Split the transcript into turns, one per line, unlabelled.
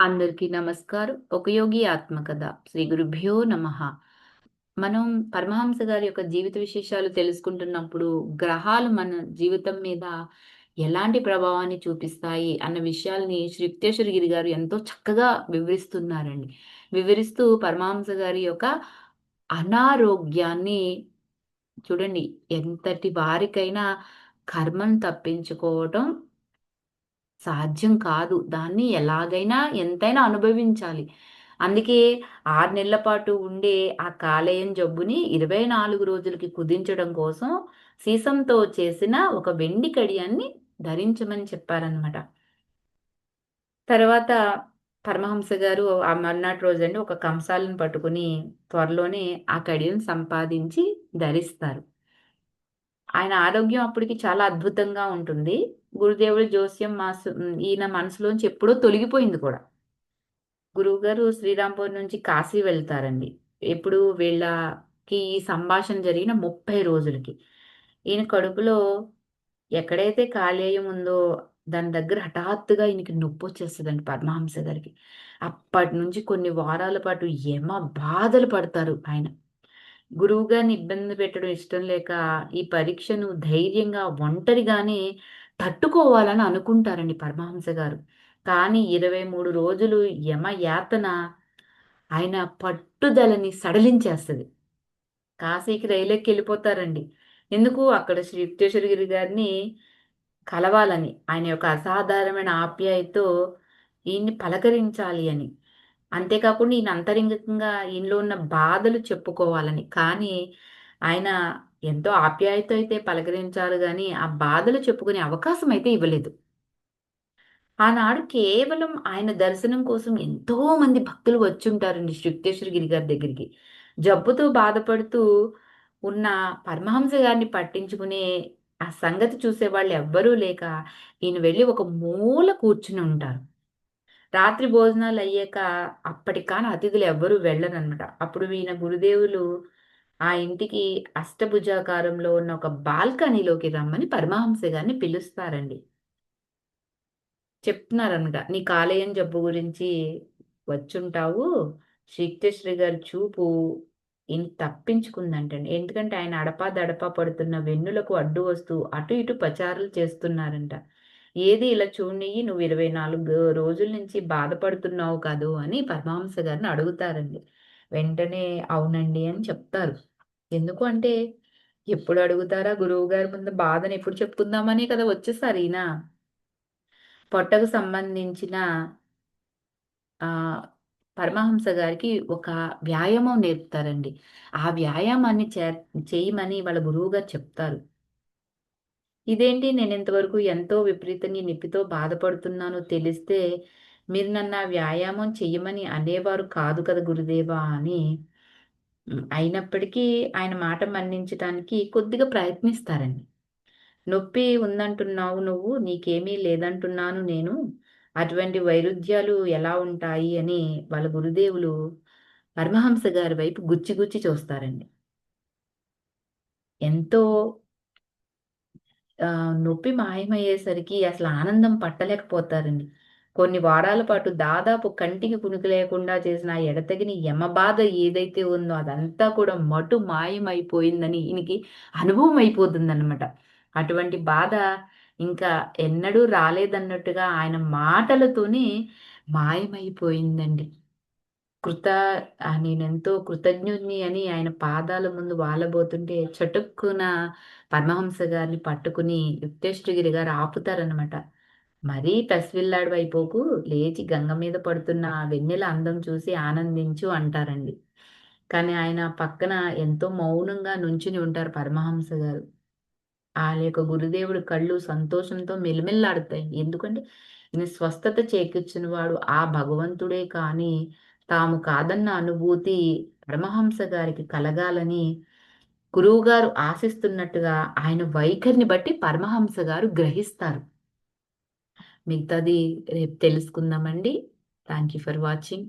అందరికీ నమస్కారం. ఒక యోగి ఆత్మకథ. శ్రీ గురుభ్యో నమః. మనం పరమహంస గారి యొక్క జీవిత విశేషాలు తెలుసుకుంటున్నప్పుడు, గ్రహాలు మన జీవితం మీద ఎలాంటి ప్రభావాన్ని చూపిస్తాయి అన్న విషయాల్ని శ్రీ యుక్తేశ్వరగిరి గారు ఎంతో చక్కగా వివరిస్తున్నారండి. వివరిస్తూ పరమహంస గారి యొక్క అనారోగ్యాన్ని చూడండి ఎంతటి వారికైనా కర్మను తప్పించుకోవటం సాధ్యం కాదు. దాన్ని ఎలాగైనా ఎంతైనా అనుభవించాలి. అందుకే ఆరు నెలల పాటు ఉండే ఆ కాలేయం జబ్బుని 24 రోజులకి కుదించడం కోసం సీసంతో చేసిన ఒక వెండి కడియాన్ని ధరించమని చెప్పారనమాట. తర్వాత పరమహంస గారు ఆ మర్నాటి రోజండి ఒక కంసాలను పట్టుకొని త్వరలోనే ఆ కడియం సంపాదించి ధరిస్తారు. ఆయన ఆరోగ్యం అప్పటికి చాలా అద్భుతంగా ఉంటుంది. గురుదేవుడు జోస్యం మాసు ఈయన మనసులోంచి ఎప్పుడో తొలగిపోయింది కూడా. గురువుగారు శ్రీరాంపూర్ నుంచి కాశీ వెళ్తారండి. ఎప్పుడు వీళ్ళకి ఈ సంభాషణ జరిగిన 30 రోజులకి. ఈయన కడుపులో ఎక్కడైతే కాలేయం ఉందో దాని దగ్గర హఠాత్తుగా ఈయనకి నొప్పి వచ్చేస్తుందండి పరమహంస గారికి. అప్పటినుంచి కొన్ని వారాల పాటు యమ బాధలు పడతారు ఆయన. గురువుగారిని ఇబ్బంది పెట్టడం ఇష్టం లేక ఈ పరీక్షను ధైర్యంగా ఒంటరిగానే తట్టుకోవాలని అనుకుంటారండి పరమహంస గారు. కానీ 23 రోజులు యమ యాతన ఆయన పట్టుదలని సడలించేస్తుంది కాశీకి రైలెక్కెళ్ళిపోతారండి. ఎందుకు అక్కడ శ్రీ యుక్తేశ్వరగిరి గారిని కలవాలని. ఆయన యొక్క అసాధారణమైన ఆప్యాయతో ఈయన్ని పలకరించాలి అని. అంతేకాకుండా ఈయన అంతరంగికంగా ఈయనలో ఉన్న బాధలు చెప్పుకోవాలని. కానీ ఆయన ఎంతో ఆప్యాయత అయితే పలకరించారు కానీ ఆ బాధలు చెప్పుకునే అవకాశం అయితే ఇవ్వలేదు. ఆనాడు కేవలం ఆయన దర్శనం కోసం ఎంతో మంది భక్తులు వచ్చుంటారండి శుక్తేశ్వర గిరి గారి దగ్గరికి. జబ్బుతో బాధపడుతూ ఉన్న పరమహంస గారిని పట్టించుకునే ఆ సంగతి చూసేవాళ్ళు ఎవ్వరూ లేక, ఈయన వెళ్ళి ఒక మూల కూర్చుని ఉంటారు. రాత్రి భోజనాలు అయ్యాక అప్పటికాని అతిథులు ఎవ్వరూ వెళ్ళరనమాట. అప్పుడు ఈయన గురుదేవులు ఆ ఇంటికి అష్టభుజాకారంలో ఉన్న ఒక బాల్కనీలోకి రమ్మని పరమహంస గారిని పిలుస్తారండి. చెప్తున్నారనమాట. "నీ కాలేయం జబ్బు గురించి వచ్చుంటావు. శ్రీకృష్ణ గారి చూపు ఈయన తప్పించుకుందంటండి." ఎందుకంటే ఆయన అడపా దడపా పడుతున్న వెన్నులకు అడ్డు వస్తూ అటు ఇటు పచారులు చేస్తున్నారంట. "ఏది ఇలా చూడనియ్యి నువ్వు 24 రోజుల నుంచి బాధపడుతున్నావు కదూ" అని పరమహంస గారిని అడుగుతారండి. వెంటనే అవునండి అని చెప్తారు. ఎందుకు అంటే ఎప్పుడు అడుగుతారా గురువు గారి ముందు బాధను ఎప్పుడు చెప్పుకుందామనే కదా వచ్చేసారు ఈయన. పొట్టకు సంబంధించిన పరమహంస గారికి ఒక వ్యాయామం నేర్పుతారండి. ఆ వ్యాయామాన్ని చే చేయమని వాళ్ళ గురువుగారు చెప్తారు. ఇదేంటి నేను ఇంతవరకు ఎంతో విపరీతంగా నొప్పితో బాధపడుతున్నానో తెలిస్తే మీరు నన్ను ఆ వ్యాయామం చెయ్యమని అనేవారు కాదు కదా గురుదేవా అని అయినప్పటికీ ఆయన మాట మన్నించడానికి కొద్దిగా ప్రయత్నిస్తారండి. నొప్పి ఉందంటున్నావు నువ్వు. నీకేమీ లేదంటున్నాను నేను. అటువంటి వైరుధ్యాలు ఎలా ఉంటాయి అని వాళ్ళ గురుదేవులు పరమహంస గారి వైపు గుచ్చి గుచ్చి చూస్తారండి. ఎంతో నొప్పి మాయమయ్యేసరికి అసలు ఆనందం పట్టలేకపోతారండి. కొన్ని వారాల పాటు దాదాపు కంటికి కునుకు లేకుండా చేసిన ఆ ఎడతెగని యమబాధ ఏదైతే ఉందో అదంతా కూడా మటు మాయమైపోయిందని ఈయనకి అనుభవం అయిపోతుందనమాట. అటువంటి బాధ ఇంకా ఎన్నడూ రాలేదన్నట్టుగా ఆయన మాటలతోనే మాయమైపోయిందండి. కృత నేనెంతో కృతజ్ఞుడిని అని ఆయన పాదాల ముందు వాలబోతుంటే చటుక్కున పరమహంస గారిని పట్టుకుని యుక్తేశ్వరగిరి గారు ఆపుతారనమాట. "మరీ పసిపిల్లాడివైపోకు. లేచి గంగ మీద పడుతున్న ఆ వెన్నెల అందం చూసి ఆనందించు" అంటారండి. కానీ ఆయన పక్కన ఎంతో మౌనంగా నుంచుని ఉంటారు పరమహంస గారు. వాళ్ళ యొక్క గురుదేవుడి కళ్ళు సంతోషంతో మిలమిల్లాడతాయి. ఎందుకంటే స్వస్థత స్వస్థత చేకూర్చినవాడు ఆ భగవంతుడే కానీ తాము కాదన్న అనుభూతి పరమహంస గారికి కలగాలని గురువుగారు ఆశిస్తున్నట్టుగా ఆయన వైఖరిని బట్టి పరమహంస గారు గ్రహిస్తారు. మిగతాది రేపు తెలుసుకుందామండి. Thank you for watching.